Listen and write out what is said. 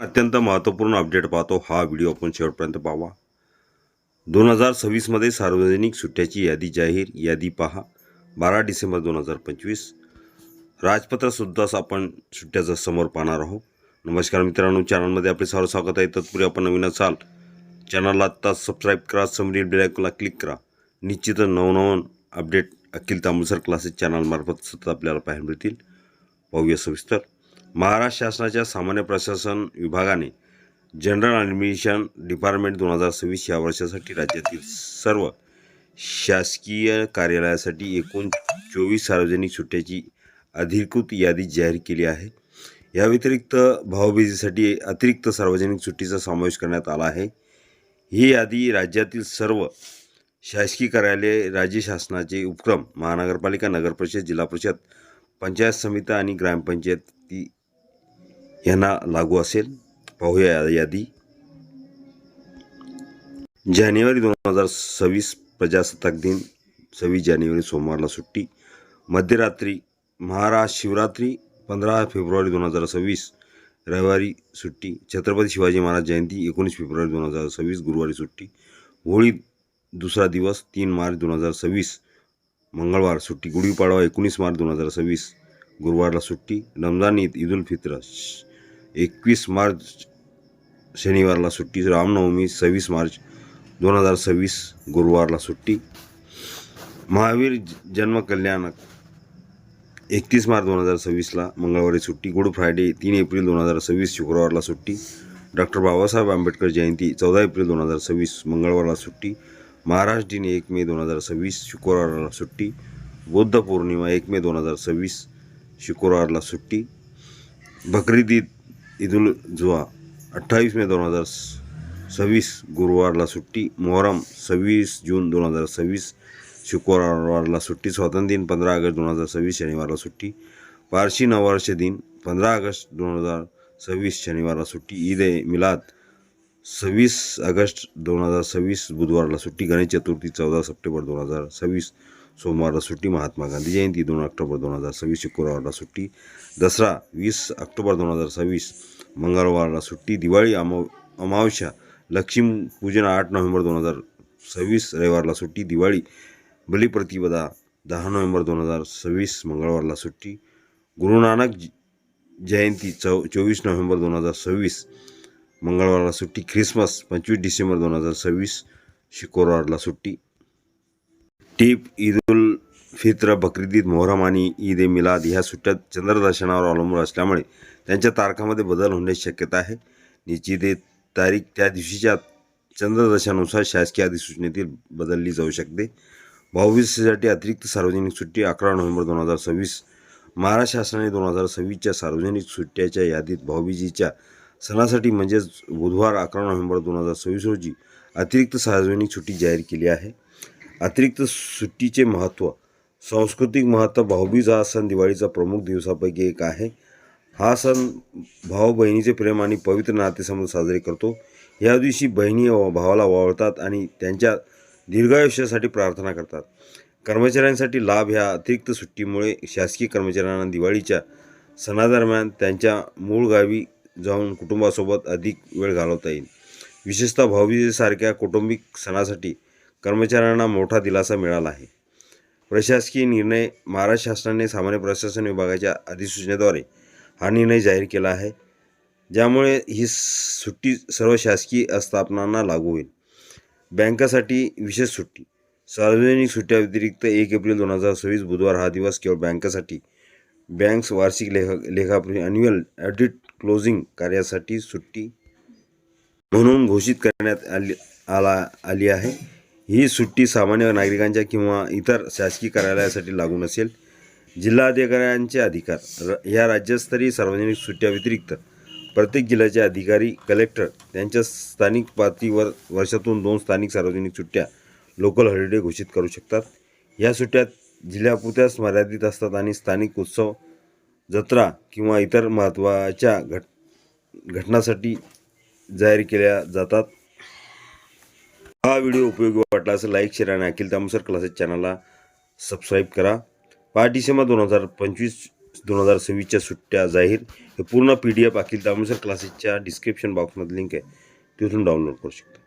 अत्यंत महत्त्वपूर्ण अपडेट पाहतो हा व्हिडिओ आपण शेवटपर्यंत पाहावा. दोन हजार सव्वीसमध्ये सार्वजनिक सुट्ट्याची यादी जाहीर. यादी पहा. बारा डिसेंबर दोन हजार पंचवीस. राजपत्रसुद्धाच आपण सुट्ट्याचा समोर पाहणार आहोत. नमस्कार मित्रांनो. चॅनलमध्ये आपले सर्व स्वागत आहे. तत्पूर्वी आपण नवीन असाल चॅनलला आत्ता सबस्क्राईब करा. समरील बेलायकला क्लिक करा. निश्चितच नवनवन अपडेट अखिल तांबुसर क्लासेस चॅनलमार्फत सतत आपल्याला पाहायला मिळतील. पाहूया सविस्तर. महाराष्ट्र शासनाच्या सामान्य प्रशासन विभागाने जनरल ॲडमिशन डिपार्टमेंट दोन हजार सव्वीस या वर्षासाठी राज्यातील सर्व शासकीय कार्यालयासाठी एकूण चोवीस सार्वजनिक सुट्ट्याची अधिकृत यादी जाहीर केली आहे. या व्यतिरिक्त भाऊबीजेसाठी अतिरिक्त सार्वजनिक सुट्टीचा समावेश करण्यात आला आहे. ही यादी राज्यातील सर्व शासकीय कार्यालये राज्य शासनाचे उपक्रम महानगरपालिका नगरपरिषद जिल्हा परिषद पंचायत समिती आणि ग्रामपंचायत यांना लागू असेल. पाहूया या यादी. जानेवारी दोन हजार सव्वीस प्रजासत्ताक दिन सव्वीस जानेवारी सोमवारला सुट्टी. मध्यरात्री महाराष्ट्र शिवरात्री पंधरा फेब्रुवारी दोन हजार सव्वीस रविवारी सुट्टी. छत्रपती शिवाजी महाराज जयंती एकोणीस फेब्रुवारी दोन हजार सव्वीस गुरुवारी सुट्टी. होळी दुसरा दिवस तीन मार्च दोन हजार सव्वीस मंगळवार सुट्टी. गुढीपाडवा एकोणीस मार्च दोन हजार सव्वीस गुरुवारला सुट्टी. रमजान ईद ईद उल फित्र. एकवीस मार्च शनिवारला सुट्टी रामनवमी सव्वीस मार्च दोन हजार सव्वीस गुरुवारला सुट्टी. महावीर जन्मकल्याणक जन्म एकतीस मार्च दोन हजार सव्वीसला मंगळवारी सुट्टी गुड फ्रायडे तीन एप्रिल दोन हजार सव्वीस शुक्रवारला सुट्टी. डॉक्टर बाबासाहेब आंबेडकर जयंती चौदा एप्रिल दोन हजार सव्वीस मंगळवारला सुट्टी. महाराष्ट्र दिन एक मे दोन हजार सव्वीस शुक्रवारला सुट्टी. बुद्ध पौर्णिमा एक मे दोन हजार सव्वीस शुक्रवारला सुट्टी. बकरीद ईद ईदुल जुहा अठ्ठावीस मे दोन हजार सव्वीस गुरुवारला सुट्टी मोहरम सव्वीस जून दोन हजार सव्वीस शुक्रवारला सुट्टी स्वातंत्र्य दिन पंधरा ऑगस्ट दोन हजार सव्वीस शनिवारला सुट्टी पारशी नववर्ष दिन पंधरा ऑगस्ट दोन हजार सव्वीस शनिवारला सुट्टी ईद ए मिलाद सव्वीस ऑगस्ट दोन हजार सव्वीस बुधवारला सुट्टी गणेश चतुर्थी चौदा सप्टेंबर दोन हजार सव्वीस सोमवारला सुट्टी महात्मा गांधी जयंती दोन ऑक्टोबर दोन हजार सव्वीस शुक्रवारला सुट्टी दसरा वीस ऑक्टोबर दोन हजार सव्वीस मंगळवारला सुट्टी दिवाळी अमाव अमावस्या लक्ष्मीपूजन आठ नोव्हेंबर दोन हजार सव्वीस रविवारला सुट्टी दिवाळी बलिप्रतिपदा दहा नोव्हेंबर दोन हजार सव्वीस मंगळवारला सुट्टी गुरुनानक जयंती चौ चोवीस नोव्हेंबर दोन हजार सव्वीस मंगळवारला सुट्टी ख्रिसमस पंचवीस डिसेंबर दोन हजार सव्वीस शुक्रवारला सुट्टी टीप ईद उल फित्र बकरीद मोहरम आणि ईद ए मिलाद ह्या सुट्ट्या चंद्रदर्शनावर अवलंबून असल्यामुळे त्यांच्या तारखामध्ये बदल होण्याची शक्यता आहे. निश्चित तारीख त्या दिवशीच्या चंद्रदर्शनानुसार शासकीय अधिसूचनेतील बदलली जाऊ शकते. भाऊबीजेसाठी अतिरिक्त सार्वजनिक सुट्टी अकरा नोव्हेंबर दोन हजार सव्वीस महाराष्ट्र शासनाने दोन हजार सव्वीसच्या सार्वजनिक सुट्ट्याच्या यादीत भाऊबीजीच्या सणासाठी म्हणजेच बुधवार अकरा नोव्हेंबर दोन हजार सव्वीस रोजी अतिरिक्त सार्वजनिक सुट्टी जाहीर केली आहे. अतिरिक्त सुट्टीचे महत्त्व. सांस्कृतिक महत्त्व भाऊबीज हा सण दिवाळीचा प्रमुख दिवसापैकी एक आहे. हा सण भाऊ बहिणीचे प्रेम आणि पवित्र नातेसंबंध साजरे करतो. या दिवशी बहिणी भावाला वावळतात आणि त्यांच्या दीर्घायुष्यासाठी प्रार्थना करतात. कर्मचाऱ्यांसाठी लाभ ह्या अतिरिक्त सुट्टीमुळे शासकीय कर्मचाऱ्यांना दिवाळीच्या सणादरम्यान त्यांच्या मूळ गावी जाऊन कुटुंबासोबत अधिक वेळ घालवता येईल. विशेषतः भाऊबीजेसारख्या कौटुंबिक सणासाठी कर्मचाऱ्यांना मोठा दिलासा मिळाला आहे. प्रशासकीय निर्णय महाराष्ट्र शासनाने सामान्य प्रशासन विभागाच्या अधिसूचनेद्वारे हा निर्णय जाहीर केला आहे. ज्यामुळे ही सुट्टी सर्व शासकीय आस्थापनांना लागू होईल. बँकासाठी विशेष सुट्टी. सार्वजनिक सुट्ट्या व्यतिरिक्त एक एप्रिल दोन हजार सव्वीस बुधवार हा दिवस केवळ बँकासाठी बँक्स वार्षिक लेखा लेखापरी अन्युअल ऑडिट क्लोजिंग कार्यासाठी सुट्टी म्हणून घोषित करण्यात आली आला आली आहे. ही सुट्टी सामान्य नागरिकांच्या किंवा इतर शासकीय कार्यालयासाठी लागू नसेल. जिल्हाधिकाऱ्यांचे अधिकार. र ह्या राज्यस्तरीय सार्वजनिक सुट्ट्या व्यतिरिक्त प्रत्येक जिल्ह्याचे अधिकारी कलेक्टर त्यांच्या स्थानिक पातळीवर वर्षातून दोन स्थानिक सार्वजनिक सुट्ट्या लोकल हॉलिडे घोषित करू शकतात. या सुट्ट्यात जिल्ह्यापुरत्याच मर्यादित असतात आणि स्थानिक उत्सव जत्रा किंवा इतर महत्त्वाच्या घट घटनासाठी जाहीर केल्या जातात. हा व्हिडिओ उपयोगी वाटला असेल लाईक शेअर आणि अखिल तामसर क्लासेस चॅनलला सबस्क्राईब करा. पाच डिसेंबर दोन हजार पंचवीस दोन हजार सव्वीसच्या सुट्ट्या जाहीर. हे पूर्ण पी डी एफ अखिल तामसर क्लासेसच्या डिस्क्रिप्शन बॉक्समध्ये लिंक आहे. तिथून डाउनलोड करू शकता.